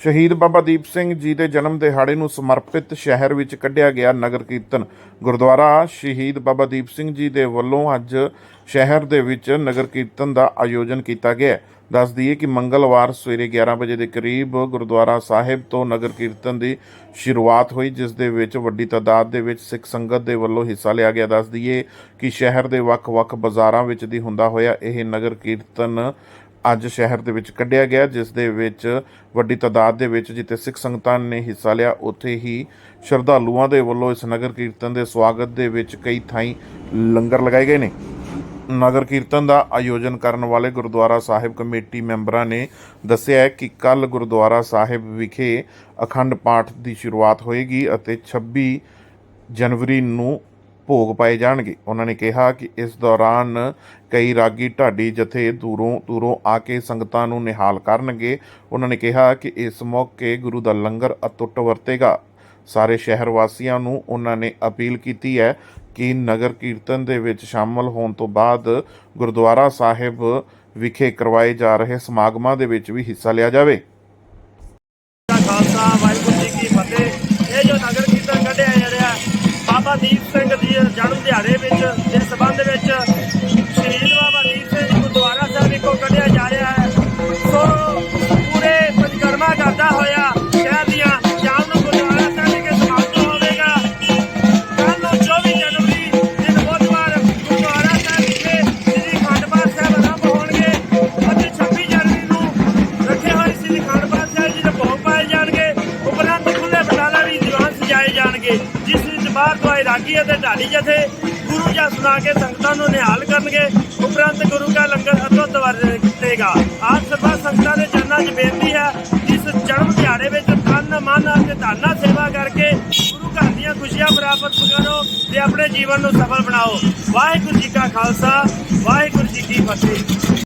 ਸ਼ਹੀਦ ਬਾਬਾ ਦੀਪ ਸਿੰਘ ਜੀ ਦੇ ਜਨਮ ਦਿਹਾੜੇ ਨੂੰ ਸਮਰਪਿਤ ਸ਼ਹਿਰ ਵਿੱਚ ਕੱਢਿਆ ਗਿਆ ਨਗਰ ਕੀਰਤਨ ਗੁਰਦੁਆਰਾ ਸ਼ਹੀਦ ਬਾਬਾ ਦੀਪ ਸਿੰਘ ਜੀ ਦੇ ਵੱਲੋਂ ਅੱਜ ਸ਼ਹਿਰ ਦੇ ਵਿੱਚ ਨਗਰ ਕੀਰਤਨ ਦਾ ਆਯੋਜਨ ਕੀਤਾ ਗਿਆ ਹੈ। ਦੱਸ ਦਈਏ ਕਿ ਮੰਗਲਵਾਰ ਸਵੇਰੇ 11 ਵਜੇ ਦੇ ਕਰੀਬ ਗੁਰਦੁਆਰਾ ਸਾਹਿਬ ਤੋਂ ਨਗਰ ਕੀਰਤਨ ਦੀ ਸ਼ੁਰੂਆਤ ਹੋਈ, ਜਿਸ ਦੇ ਵਿੱਚ ਵੱਡੀ ਤਾਦਾਦ ਦੇ ਵਿੱਚ ਸਿੱਖ ਸੰਗਤ ਦੇ ਵੱਲੋਂ ਹਿੱਸਾ ਲਿਆ ਗਿਆ ਦੱਸ ਦਈਏ ਕਿ ਸ਼ਹਿਰ ਦੇ ਵੱਖ-ਵੱਖ ਬਾਜ਼ਾਰਾਂ ਵਿੱਚ ਦੀ ਹੁੰਦਾ ਹੋਇਆ ਇਹ ਨਗਰ ਕੀਰਤਨ ਅੱਜ ਸ਼ਹਿਰ ਦੇ ਵਿੱਚ ਕੱਢਿਆ ਗਿਆ, ਜਿਸ ਦੇ ਵਿੱਚ ਵੱਡੀ ਤਾਦਾਦ ਦੇ ਵਿੱਚ ਜਿੱਥੇ ਸਿੱਖ ਸੰਗਤਾਂ ਨੇ ਹਿੱਸਾ ਲਿਆ, ਉੱਥੇ ਹੀ ਸ਼ਰਧਾਲੂਆਂ ਦੇ ਵੱਲੋਂ ਇਸ ਨਗਰ ਕੀਰਤਨ ਦੇ ਸਵਾਗਤ ਦੇ ਵਿੱਚ ਕਈ ਥਾਈਂ ਲੰਗਰ ਲਗਾਏ ਗਏ ਨੇ। ਨਗਰ ਕੀਰਤਨ ਦਾ ਆਯੋਜਨ ਕਰਨ ਵਾਲੇ ਗੁਰਦੁਆਰਾ ਸਾਹਿਬ ਕਮੇਟੀ ਮੈਂਬਰਾਂ ਨੇ ਦੱਸਿਆ ਹੈ ਕਿ ਕੱਲ ਗੁਰਦੁਆਰਾ ਸਾਹਿਬ ਵਿਖੇ ਅਖੰਡ ਪਾਠ ਦੀ ਸ਼ੁਰੂਆਤ ਹੋਏਗੀ ਅਤੇ 26 ਜਨਵਰੀ ਨੂੰ ਭੋਗ ਪਾਏ ਜਾਣਗੇ। ਉਹਨਾਂ ਨੇ ਕਿਹਾ ਕਿ ਇਸ ਦੌਰਾਨ ਕਈ ਰਾਗੀ ਢਾਡੀ ਜਥੇ ਦੂਰੋਂ ਦੂਰੋਂ ਆ ਕੇ ਸੰਗਤਾਂ ਨੂੰ ਨਿਹਾਲ ਕਰਨਗੇ। ਉਹਨਾਂ ਨੇ ਕਿਹਾ ਕਿ ਇਸ ਮੌਕੇ ਗੁਰੂ ਦਾ ਲੰਗਰ ਅਤੁੱਟ ਵਰਤੇਗਾ। ਸਾਰੇ ਸ਼ਹਿਰ ਵਾਸੀਆਂ ਨੂੰ ਉਹਨਾਂ ਨੇ ਅਪੀਲ ਕੀਤੀ ਹੈ ਕਿ ਨਗਰ ਕੀਰਤਨ ਦੇ ਵਿੱਚ ਸ਼ਾਮਲ ਹੋਣ ਤੋਂ ਬਾਅਦ ਗੁਰਦੁਆਰਾ ਸਾਹਿਬ ਵਿਖੇ ਕਰਵਾਏ ਜਾ ਰਹੇ ਸਮਾਗਮਾਂ ਦੇ ਵਿੱਚ ਵੀ ਹਿੱਸਾ ਲਿਆ ਜਾਵੇ। ਖਾਲਸਾ, ਵਾਹਿਗੁਰੂ ਜੀ ਕੀ ਫਤਿਹ। ਸਜਾਏ ਜਿਸ ਵਿੱਚ ਬਾਹਰ ਤੋਂ ਆਏ ਅਤੇ ਢਾਡੀ ਜਥੇ ਗੁਰੂ ਜੀ ਸੁਣਾ ਕੇ ਸੰਗਤਾਂ ਨੂੰ ਨਿਹਾਲ ਕਰਨਗੇ। ਉਪਰੰਤ ਗੁਰੂ ਕਾ ਲੰਗਰ ਅਤੁੱਟ ਵਰਤੇਗਾ ਆਪ ਸਰਬੱਤ ਸੰਗਤਾਂ ਦੇ ਚਰਨਾਂ 'ਚ ਬੇਨਤੀ ਹੈ ਕਿ ਇਸ ਜਨਮ ਦਿਹਾੜੇ ਵਿੱਚ ਤਨ, ਮਨ ਅਤੇ ਧਨ ਸੇਵਾ ਕਰਕੇ ਗੁਰੂ ਘਰ ਦੀਆਂ ਖੁਸ਼ੀਆਂ ਪ੍ਰਾਪਤ ਕਰੋ ਤੇ ਆਪਣੇ ਜੀਵਨ ਨੂੰ ਸਫਲ ਬਣਾਓ। ਵਾਹਿਗੁਰੂ ਜੀ ਕਾ ਖਾਲਸਾ, ਵਾਹਿਗੁਰੂ ਜੀ ਕੀ ਫਤਿਹ।